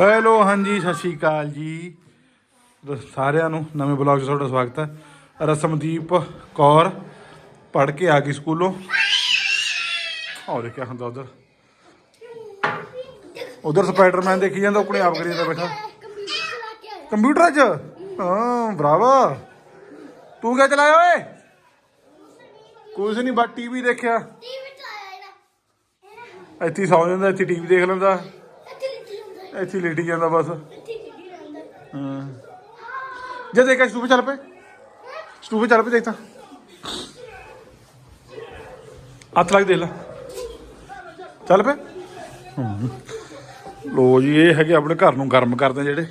Hello ਹਾਂਜੀ ਸਤਿ ਸ਼੍ਰੀ ਅਕਾਲ ਜੀ। ਸਾਰਿਆਂ ਨੂੰ ਨਵੇਂ ਬਲੌਗ 'ਚ ਤੁਹਾਡਾ ਸਵਾਗਤ ਹੈ। ਰਸਮਦੀਪ ਕੌਰ ਪੜ ਕੇ ਆ ਗਈ ਸਕੂਲੋਂ। ਔਰ ਕੀ ਹੁੰਦਾ ਉਧਰ। ਉਧਰ ਸਪਾਈਡਰਮੈਨ ਦੇਖੀ ਜਾਂਦਾ ਆਪਣੇ ਆਪ ਕਰੀ ਜਾਂਦਾ ਬੈਠਾ। ਕੰਪਿਊਟਰ 'ਚ? ਹਾਂ ਬਰਾਵਾ। ਤੂੰ ਕਿਆ ਚਲਾਇਆ ਓਏ? ਕੁਝ ਨਹੀਂ ਬਸ ਟੀਵੀ ਦੇਖਿਆ। ਇੱਥੇ ਸੌਂ ਜਾਂਦਾ ਇੱਥੇ ਟੀਵੀ ਦੇਖ ਲੈਂਦਾ। ਇੱਥੇ ਹੀ ਲੇਟੀ ਜਾਂਦਾ ਬਸ। ਹਾਂ। ਜੇ ਦੇਖਿਆ ਸਟੂਪ ਚੱਲ ਪਏ। ਸਟੂਪ ਚੱਲ ਪਏ, ਦੇਖ ਤਾਂ। ਹੱਥ ਲੱਗ ਦੇ ਲੈ। ਚੱਲ ਪਏ। ਹੂੰ। ਲੋ ਜੀ, ਇਹ ਹੈਗੇ ਆਪਣੇ ਘਰ ਨੂੰ ਗਰਮ ਕਰਦੇ ਜਿਹੜੇ।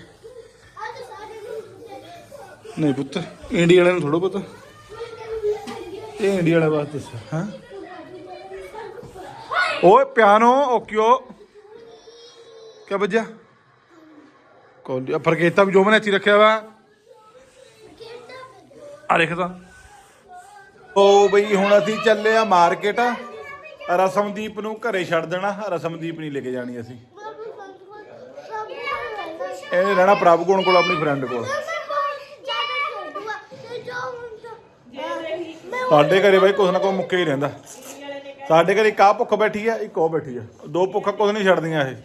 ਨਹੀਂ ਪੁੱਤ, ਇੰਡੀਆ ਵਾਲਿਆਂ ਨੂੰ ਥੋੜਾ ਪਤਾ। ਇਹ ਇੰਡੀਆ ਵਾਲੇ ਵਾਸਤੇ ਦੱਸਿਆ ਹਾਂ? ਓਏ, ਪਿਆਨੋ, ਓਕਿਓ। ਕਿਆ ਵੱਜਿਆ? ਕੋਲ ਫਰਕੇਤਾ ਵੀ ਜੋ ਮੈਨੇ ਰੱਖਿਆ ਵਾ। ਆ ਦੇਖ ਤਾਂ। ਬਈ, ਹੁਣ ਅਸੀਂ ਚੱਲੇ ਆ ਮਾਰਕੀਟ। ਰਸਮਦੀਪ ਨੂੰ ਘਰੇ ਛੱਡ ਦੇਣਾ। ਰਸਮਦੀਪ ਨਹੀਂ ਲੈ ਕੇ ਜਾਣੀ ਅਸੀਂ। ਇਹ ਰਹਿਣਾ ਪ੍ਰਭ ਕੋਣ ਕੋਲ ਆਪਣੀ ਫਰੈਂਡ ਕੋਲ। ਸਾਡੇ ਘਰੇ ਬਾਈ ਕੁਛ ਨਾ ਕੋਈ ਮੁੱਕੇ ਹੀ ਰਹਿੰਦਾ। ਸਾਡੇ ਘਰੇ ਇੱਕ ਆਹ ਭੁੱਖ ਬੈਠੀ ਆ, ਇੱਕ ਉਹ ਬੈਠੀ ਆ। ਦੋ ਭੁੱਖਾਂ ਕੁਛ ਨਹੀਂ ਛੱਡਦੀਆਂ ਇਹ।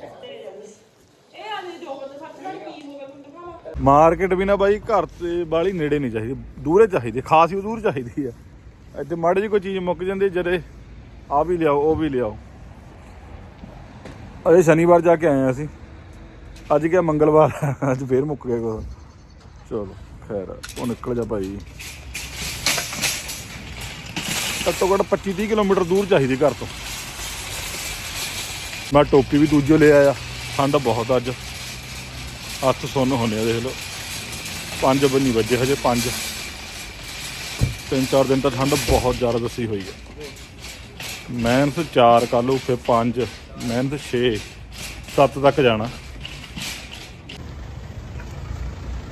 ਮਾਰਕੀਟ ਵੀ ਨਾ ਬਾਈ, ਘਰ ਤੇ ਬਾਲੀ ਨੇੜੇ ਨਹੀਂ ਚਾਹੀਦੀ, ਦੂਰੇ ਚਾਹੀਦੀ, ਖਾਸ ਹੀ ਦੂਰ ਚਾਹੀਦੀ ਆ। ਇੱਥੇ ਮਾੜੀ ਜਿਹੀ ਕੋਈ ਚੀਜ਼ ਮੁੱਕ ਜਾਂਦੀ, ਜਦੇ ਆ ਵੀ ਲਿਆਓ, ਉਹ ਵੀ ਲਿਆਓ। ਅਜੇ ਸ਼ਨੀਵਾਰ ਜਾ ਕੇ ਆਏ ਆ ਅਸੀਂ। ਅੱਜ ਕਿਆ ਮੰਗਲਵਾਰ ਅੱਜ ਫੇਰ ਮੁੱਕ ਗਿਆ ਕੁਛ। ਚਲੋ, ਖੈਰ, ਉਹ ਨਿਕਲ ਜਾ ਭਾਈ ਘੱਟੋ ਘੱਟ 25 30 ਕਿਲੋਮੀਟਰ ਦੂਰ ਚਾਹੀਦੀ ਘਰ ਤੋਂ। ਮੈਂ ਟੋਪੀ ਵੀ ਦੂਜੋ ਲੈ ਆਇਆ, ਠੰਡ ਬਹੁਤ ਅੱਜ। ਹੱਥ ਸੁੰਨ ਹੋਣੇ ਆ, ਦੇਖ ਲਓ। 5 ਵਜੇ ਵੱਜੇ ਹਜੇ 5 ਤਿੰਨ ਚਾਰ ਦਿਨ ਤਾਂ ਠੰਡ ਬਹੁਤ ਜ਼ਿਆਦਾ ਦੱਸੀ ਹੋਈ ਹੈ ਮਿਹਨਤ 4 ਕੱਲ੍ਹ ਨੂੰ ਫਿਰ 5 ਮਿਹਨਤ 6 7 ਤੱਕ ਜਾਣਾ।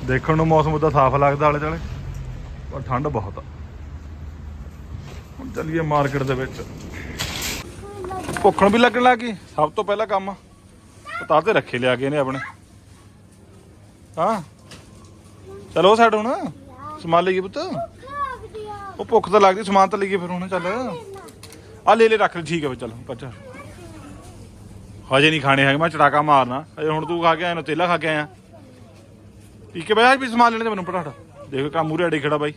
ਦੇਖਣ ਨੂੰ ਮੌਸਮ ਉਦਾਂ ਸਾਫ਼ ਲੱਗਦਾ ਆਲੇ ਦੁਆਲੇ, ਪਰ ਠੰਡ ਬਹੁਤ ਆ। ਹੁਣ ਚੱਲੀਏ ਮਾਰਕੀਟ ਦੇ ਵਿੱਚ। ਭੁੱਖਣ ਵੀ ਲੱਗਣ ਲੱਗੀ ਸਭ ਤੋਂ ਪਹਿਲਾ ਕੰਮ ਪਤਾ ਤੇ ਰੱਖੇ ਲਿਆ ਗਏ ਨੇ ਆਪਣੇ। ਹਾਂ? ਚਲੋ ਸਾਡ ਹੁਣ। ਸਮਾਨ ਲਈਏ ਪੁੱਤ। ਉਹ ਭੁੱਖ ਤਾਂ ਲੱਗਦੀ, ਸਮਾਨ ਤਾਂ ਲਈਏ ਫਿਰ ਹੁਣ, ਚੱਲ। ਆ ਲੈ ਲੈ, ਰੱਖ ਲੈ, ਠੀਕ ਹੈ ਫਿਰ, ਚੱਲ ਪੱਚਾ। ਹਜੇ ਨਹੀਂ ਖਾਣੇ ਹੈਗੇ, ਮੈਂ ਚੜਾਕਾ ਮਾਰਨਾ। ਹਜੇ ਹੁਣ ਤੂੰ ਖਾ ਕੇ ਆਇਆ ਨਾ ਤੇਲਾ ਖਾ ਕੇ ਆਇਆ। ਠੀਕ ਹੈ ਬਾਈ ਵੀ ਸਮਾਨ ਲੈਣੇ ਤੇ ਮੈਨੂੰ ਪਟਾਟ। ਦੇਖ, ਕੰਮ ਮੂਰੇ ਅੜੇ ਖੜਾ ਬਾਈ।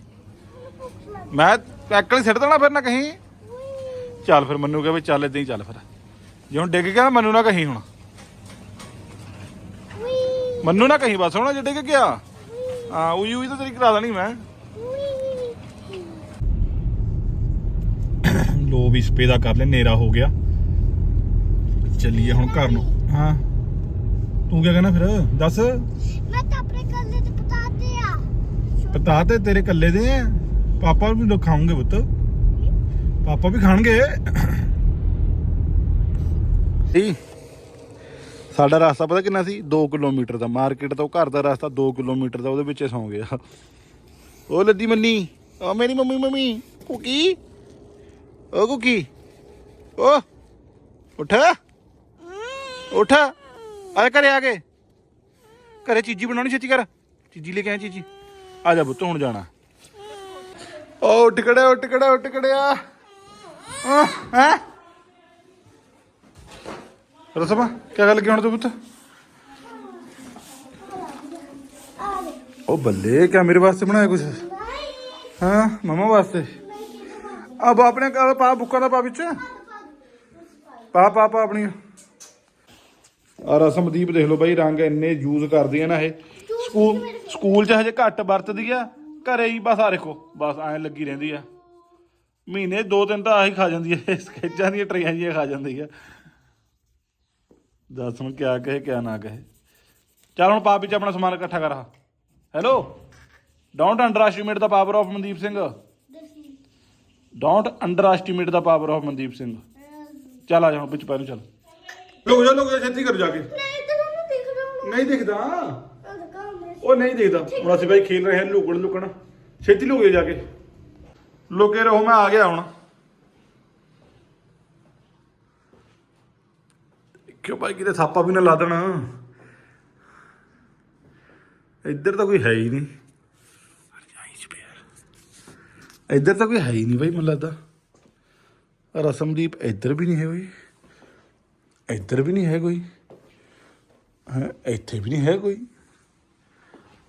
ਮੈਂ ਐਕਲ ਸਿੱਟ ਦੇਣਾ ਫਿਰ ਨਾ ਕਹੀਂ? ਚੱਲ ਫਿਰ, ਮੈਨੂੰ ਕਿਹਾ ਵੀ ਚੱਲ ਇਦਾਂ ਹੀ ਚੱਲ ਫਿਰ। ਜੇ ਹੁਣ ਡਿੱਗ ਗਿਆ ਮੈਨੂੰ ਨਾ ਕਹੀਂ ਹੁਣ। ਮੈਨੂੰ ਨਾ ਕਹੀਂ ਬਸ ਹੁਣ ਜੇ ਡਿੱਗ ਗਿਆ। ਹਾਂ ਉਹੀ ਉਹੀ ਤਾਂ ਤੇਰੀ ਕਰਾ ਦੇਣੀ ਮੈਂ। ਲੋ ਵੀ ਸਪੇ ਦਾ ਕਰ ਲੈ ਨੇਰਾ ਹੋ ਗਿਆ। ਚੱਲੀਏ ਹੁਣ ਘਰ ਨੂੰ। ਹਾਂ। ਤੂੰ ਕੀ ਕਹਿਣਾ ਫਿਰ? ਦੱਸ। ਮੈਂ ਤਾਂ ਆਪਣੇ ਕੱਲੇ ਤੇ ਪਤਾਤੇ ਆ। ਪਤਾ ਤੇ ਤੇਰੇ ਕੱਲੇ ਦੇ ਆ? ਪਾਪਾ ਵੀ ਲੋਕ ਖਾਉਂਗੇ ਪੁੱਤ। ਪਾਪਾ ਵੀ ਖਾਣਗੇ। ਜੀ। ਸਾਡਾ ਰਸਤਾ ਪਤਾ ਕਿੰਨਾ ਸੀ? 2 ਕਿਲੋਮੀਟਰ ਦਾ। ਮਾਰਕੀਟ ਤੋਂ ਘਰ ਦਾ ਰਸਤਾ 2 ਕਿਲੋਮੀਟਰ ਦਾ, ਉਹਦੇ ਵਿੱਚ ਸੌਂ ਗਿਆ। ਉਹ ਲੱਦੀ ਮੰਨੀ, ਉਹ ਮੇਰੀ ਮੰਮੀ ਮੰਮੀ, ਕੁਕੀ। ਉਹ ਕੁਕੀ, ਉਹ ਉੱਠ। ਉੱਠ। ਆ ਘਰੇ ਆ ਗਏ ਘਰੇ ਚੀਜੀ ਬਣਾਉਣੀ, ਛੇਤੀ ਕਰ। ਚੀਜੀ ਲੈ ਕੇ ਆਇਆ ਚੀਜੀ। ਆ ਜਾ ਪੁੱਤ, ਹੁਣ ਜਾਣਾ। ਓ ਉੱਠ ਕੜਿਆ ਉੱਠ ਖੜਿਆ ਉੱਠ ਖੜਿਆ। ਹੈ? ਰਸਮਾ ਕੀ ਗੱਲ ਕੀ ਹੁਣ ਤੂੰ ਪੁੱਤ? ਉਹ ਬੱਲੇ, ਕਿਆ ਮੇਰੇ ਵਾਸਤੇ ਬਣਾਇਆ ਕੁਛ? ਹਾਂ, ਮਮਾ ਵਾਸਤੇ। ਅਬ ਆਪਣੇ ਘਰ ਪਾ ਬੁੱਕਾ ਦਾ ਪਾ ਵਿੱਚ। ਪਾ ਪਾ ਪਾ ਆਪਣੀ ਆ ਰਸਮਦੀਪ ਦੇਖ ਲਓ ਬਾਈ, ਰੰਗ ਇੰਨੇ ਯੂਜ਼ ਕਰਦੀ ਆ ਨਾ ਇਹ। ਸਕੂਲ ਸਕੂਲ ਚ ਹਜੇ ਘੱਟ ਵਰਤਦੀ ਆ, ਘਰੇ ਹੀ ਬਸ ਆ ਦੇਖੋ, ਬਸ ਐਂ ਲੱਗੀ ਰਹਿੰਦੀ ਆ। ਮਹੀਨੇ ਦੋ ਦਿਨ ਤਾਂ ਆਹੀ ਖਾ ਜਾਂਦੀ ਆ ਸਕੈਚਾਂ ਦੀਆਂ, ਟਰੇਆਂ ਜੀਆਂ ਖਾ ਜਾਂਦੀ ਆ। ਦੱਸ ਹੁਣ ਕਿਆ ਕਹੇ, ਕਿਆ ਨਾ ਕਹੇ। ਚੱਲ ਹੁਣ ਪਾਪ ਵਿੱਚ ਆਪਣਾ ਸਮਾਨ ਇਕੱਠਾ ਕਰ hello don't underestimate the power of Mandeep Singh don't underestimate the power of Mandeep Singh ਚੱਲ ਆ ਜਾ ਹੁਣ ਵਿੱਚ ਪੈ ਨੂੰ ਚੱਲ। ਲੁਕ ਜਾ ਲੁਕ ਜਾ, ਛੇਤੀ ਕਰ ਜਾ ਕੇ। ਨਹੀਂ ਤੇ ਤੁਹਾਨੂੰ ਦਿਖ ਰਿਹਾ ਨਹੀਂ ਦਿਖਦਾ। ਉਹ ਨਹੀਂ ਦਿਖਦਾ। ਹੁਣ ਅਸੀਂ ਬਾਈ ਖੇਲ ਰਹੇ ਹਾਂ, ਲੁਕਣ ਲੁਕਣ। ਛੇਤੀ ਲੁਕ ਜਾ ਕੇ। ਲੁਕੇ ਰਹੋ, ਮੈਂ ਆ ਗਿਆ ਹੁਣ। ਕਿਉਂ ਭਾਈ ਕਿਤੇ ਥਾਪਾ ਵੀ ਨਾ ਲਾ ਦੇਣਾ? ਇੱਧਰ ਤਾਂ ਕੋਈ ਹੈ ਹੀ ਨਹੀਂ। ਇੱਧਰ ਤਾਂ ਕੋਈ ਹੈ ਹੀ ਨਹੀਂ ਬਾਈ ਮੈਨੂੰ ਲੱਗਦਾ। ਰਸਮਦੀਪ ਇੱਧਰ ਵੀ ਨਹੀਂ ਹੈ ਕੋਈ। ਇੱਧਰ ਵੀ ਨਹੀਂ ਹੈ ਕੋਈ। ਹੈ, ਇੱਥੇ ਵੀ ਨਹੀਂ ਹੈ ਕੋਈ।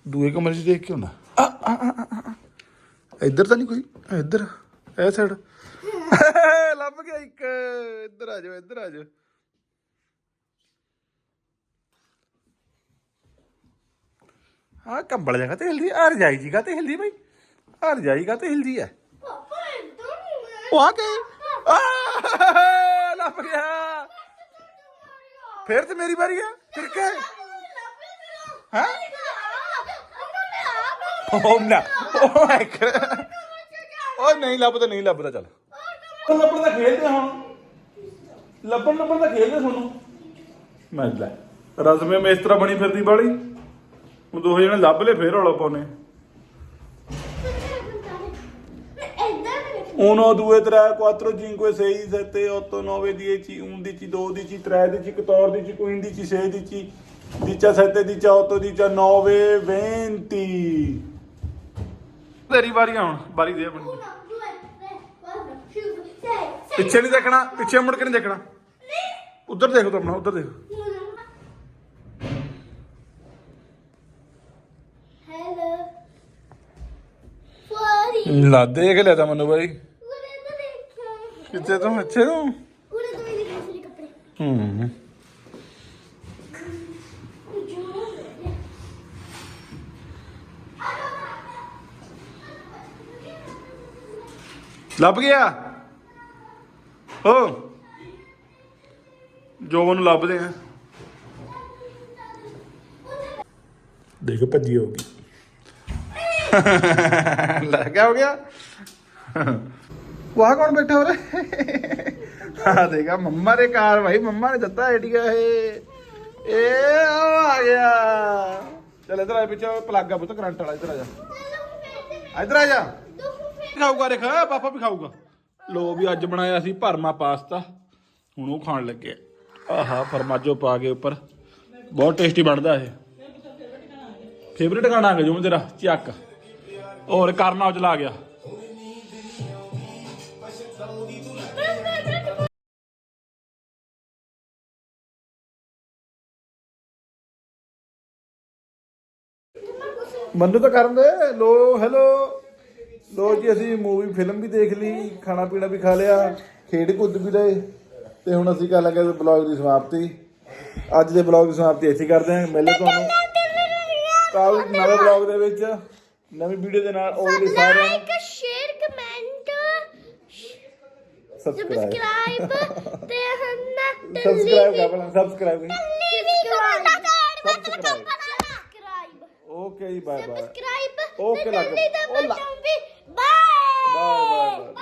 ਦੂਏ ਕਮਰੇ 'ਚ ਦੇਖ ਕੇ ਹੁੰਦਾ ਆ ਇੱਧਰ ਤਾਂ ਨਹੀਂ ਕੋਈ। ਇੱਧਰ। ਇਹ ਸਾਈਡ ਲੱਭ ਗਿਆ ਇੱਕ। ਇੱਧਰ ਆ ਜਾਓ, ਇੱਧਰ ਆ ਜਾਓ। ਆ ਕੰਬਲ ਜਗਾ ਤੇ ਹਿਲਦੀ ਆ ਰਜਾਈ ਜੀ ਕਾ ਤੇ ਹਿਲਦੀ ਬਈ। ਆ ਰਜਾਈ ਕਾ ਤੇ ਹਿਲਦੀ ਹੈ ਪਾਪਾ ਇਦਾਂ ਉਹ ਆ ਕੇ ਲੱਭ ਗਿਆ। ਫਿਰ ਤੇ ਮੇਰੀ ਵਾਰੀ ਆ ਫਿਰ ਕਿਆ ਹੈ? ਹਾਂ ਉਹ ਨਾ ਉਹ ਇੱਕ ਉਹ ਨਹੀਂ ਲੱਭਦਾ ਨਹੀਂ ਲੱਭਦਾ ਚੱਲ। ਲੱਭਣ ਦਾ ਖੇਡਦੇ ਹੁਣ। ਲੱਭਣ ਲੱਭਣ ਦਾ ਖੇਡਦੇ ਤੁਹਾਨੂੰ। ਮੈਂ ਲੈ ਰਜ਼ਮੇ ਮੇ ਇਸ ਤਰ੍ਹਾਂ ਬਣੀ ਫਿਰਦੀ ਬਾਲੀ। ਉਹ ਦੋ ਜਣੇ ਲੱਭ ਲੈ ਫੇਰ ਰੌਲਾ ਪਾਉਨੇ Uno, due, tre, quattro, cinque, sei, sette, otto, nove, dieci, undici, dodici, tredici, quattordici, quindici, sedici, diciassette, diciotto, diciannove, venti. ਤੇਰੀ ਵਾਰੀ ਆ ਹੁਣ ਵਾਰੀ ਦੇ ਆਪਣੀ ਪਿੱਛੇ ਨਹੀਂ ਦੇਖਣਾ ਪਿੱਛੇ ਮੁੜ ਕੇ ਨਹੀਂ ਦੇਖਣਾ ਉਧਰ ਦੇਖੋ ਤੂੰ ਆਪਣਾ ਉਧਰ ਦੇਖ ਲਾ ਦੇਖ ਲਿਆ ਤਾਂ ਮੈਨੂੰ ਬਾਈ। ਕਿੱਥੇ ਤੂੰ? ਇੱਥੇ ਤੂੰ? ਉਰੇ ਤਾਂ ਮੇਰੇ ਦੂਸਰੇ ਕੱਪੜੇ। ਹੂੰ। ਲੱਭ ਗਿਆ? ਹੋ ਜੋਬਨ ਨੂੰ ਲੱਭਦੇ ਆ। ਦੇਖ ਭੱਜੀ ਹੋਗੀ ਲੈ ਗਿਆ, ਹੋ ਗਿਆ। ਵਾਹ, ਕੌਣ ਬੈਠਾ ਹੋ ਰਿਹਾ ਆ ਦੇਖਾ ਮੰਮਾ ਦੇ ਕਾਰ, ਭਾਈ, ਮੰਮਾ ਨੇ ਦਿੱਤਾ ਆਈਡੀਆ ਇਹ। ਇਹ ਆ ਗਿਆ। ਚੱਲ ਇਧਰ ਆ, ਪਿੱਛੇ ਪਲੱਗ ਆ ਪੁੱਤ, ਕਰੰਟ ਵਾਲਾ, ਇਧਰ ਆ ਜਾ। ਇਧਰ ਆ ਜਾ। ਖਾਊਗਾ ਦੇਖ, ਪਾਪਾ ਵੀ ਖਾਊਗਾ। ਲੋ ਵੀ ਅੱਜ ਬਣਾਇਆ ਸੀ ਭਰਮਾ ਪਾਸਤਾ, ਹੁਣ ਉਹ ਖਾਣ ਲੱਗੇ ਆਹਾ, ਫਰਮਾਜੋ ਪਾ ਕੇ ਉੱਪਰ। ਬਹੁਤ ਟੇਸਟੀ ਬਣਦਾ ਇਹ। ਫੇਵਰੇਟ ਖਾਣਾ ਆ ਗਿਆ। ਤੇਰਾ, ਚੱਕ। ਹੋਰ ਕਰਨਾ ਉਹ ਚਲਾ ਗਿਆ। ਮੈਨੂੰ ਤਾਂ ਕਰਨ ਦੇ। ਲੋ ਹੈਲੋ ਲੋ ਜੀ ਅਸੀਂ ਮੂਵੀ ਫਿਲਮ ਵੀ ਦੇਖ ਲਈ ਖਾਣਾ ਪੀਣਾ ਵੀ ਖਾ ਲਿਆ ਖੇਡ ਕੁੱਦ ਵੀ ਲਏ। ਤੇ ਹੁਣ ਅਸੀਂ ਕਰ ਲੱਗੇ ਬਲੌਗ ਦੀ ਸਮਾਪਤੀ। ਅੱਜ ਦੇ ਬਲੌਗ ਦੀ ਸਮਾਪਤੀ ਇੱਥੇ ਕਰਦੇ ਹਾਂ। ਮਿਲਦੇ ਤੁਹਾਨੂੰ ਕੱਲ ਨਵੇਂ ਬਲੌਗ ਦੇ ਵਿੱਚ। ਨਵੀਂ ਵੀਡੀਓ ਦੇ ਨਾਲ ਉਹ ਲਈ ਸਾਰਿਆਂ ਨੂੰ like share comment subscribe subscribe ਤੇ ਹੰਨਾ ਸਬਸਕ੍ਰਾਈਬ ਕਰ ਪਹਿਲਾਂ ਸਬਸਕ੍ਰਾਈਬ ਕਰੀ ਸਬਸਕ੍ਰਾਈਬ ਓਕੇ ਜੀ ਬਾਏ ਬਾਏ ਸਬਸਕ੍ਰਾਈਬ Okay, ਲੱਗ- ਬਾਏ ਬਾਏ